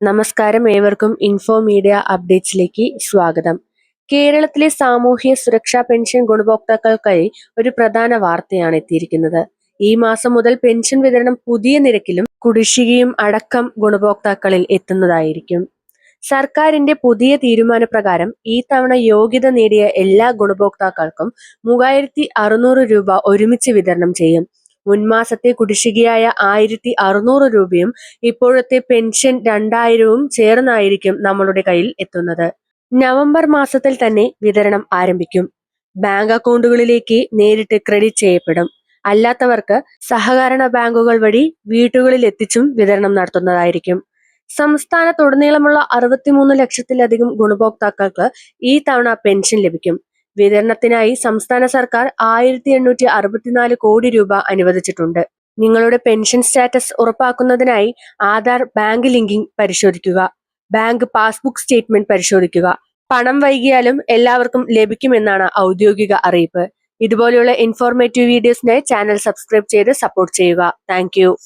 നമസ്കാരം ഏവർക്കും info media അപ്ഡേറ്റ്സിലേക്ക് സ്വാഗതം. കേരളത്തിലെ സാമൂഹ്യ സുരക്ഷാ പെൻഷൻ ഗുണഭോക്താക്കൾക്കായി ഒരു പ്രധാന വാർത്തയാണ് എത്തിയിരിക്കുന്നത്. ഈ മാസം മുതൽ പെൻഷൻ വിതരണം പുതിയ നിരക്കിലും കുടിശ്ശികയും അടക്കം ഗുണഭോക്താക്കളിൽ എത്തുന്നതായിരിക്കും. സർക്കാരിന്റെ പുതിയ തീരുമാനപ്രകാരം ഈ തവണ യോഗ്യത നേടിയ എല്ലാ ഗുണഭോക്താക്കൾക്കും മൂവായിരത്തി അറുന്നൂറ് രൂപ ഒരുമിച്ച് വിതരണം ചെയ്യും. മുൻമാസത്തെ കുടിശ്ശികയായ ആയിരത്തി അറുന്നൂറ് രൂപയും ഇപ്പോഴത്തെ പെൻഷൻ രണ്ടായിരവും ചേർന്നായിരിക്കും നമ്മളുടെ കയ്യിൽ എത്തുന്നത്. നവംബർ മാസത്തിൽ തന്നെ വിതരണം ആരംഭിക്കും. ബാങ്ക് അക്കൗണ്ടുകളിലേക്ക് നേരിട്ട് ക്രെഡിറ്റ് ചെയ്യപ്പെടും. അല്ലാത്തവർക്ക് സഹകരണ ബാങ്കുകൾ വഴി വീട്ടുകളിൽ എത്തിച്ചും വിതരണം നടത്തുന്നതായിരിക്കും. സംസ്ഥാനത്തുടനീളമുള്ള അറുപത്തിമൂന്ന് ലക്ഷത്തിലധികം ഗുണഭോക്താക്കൾക്ക് ഈ തവണ പെൻഷൻ ലഭിക്കും. വിതരണത്തിനായി സംസ്ഥാന സർക്കാർ ആയിരത്തി എണ്ണൂറ്റി അറുപത്തിനാല് കോടി രൂപ അനുവദിച്ചിട്ടുണ്ട്. നിങ്ങളുടെ പെൻഷൻ സ്റ്റാറ്റസ് ഉറപ്പാക്കുന്നതിനായി ആധാർ ബാങ്ക് ലിങ്കിംഗ് പരിശോധിക്കുക. ബാങ്ക് പാസ്ബുക്ക് സ്റ്റേറ്റ്മെന്റ് പരിശോധിക്കുക. പണം വൈകിയാലും എല്ലാവർക്കും ലഭിക്കുമെന്നാണ് ഔദ്യോഗിക അറിയിപ്പ്. ഇതുപോലെയുള്ള ഇൻഫോർമേറ്റീവ് വീഡിയോസിനായി ചാനൽ സബ്സ്ക്രൈബ് ചെയ്ത് സപ്പോർട്ട് ചെയ്യുക. താങ്ക്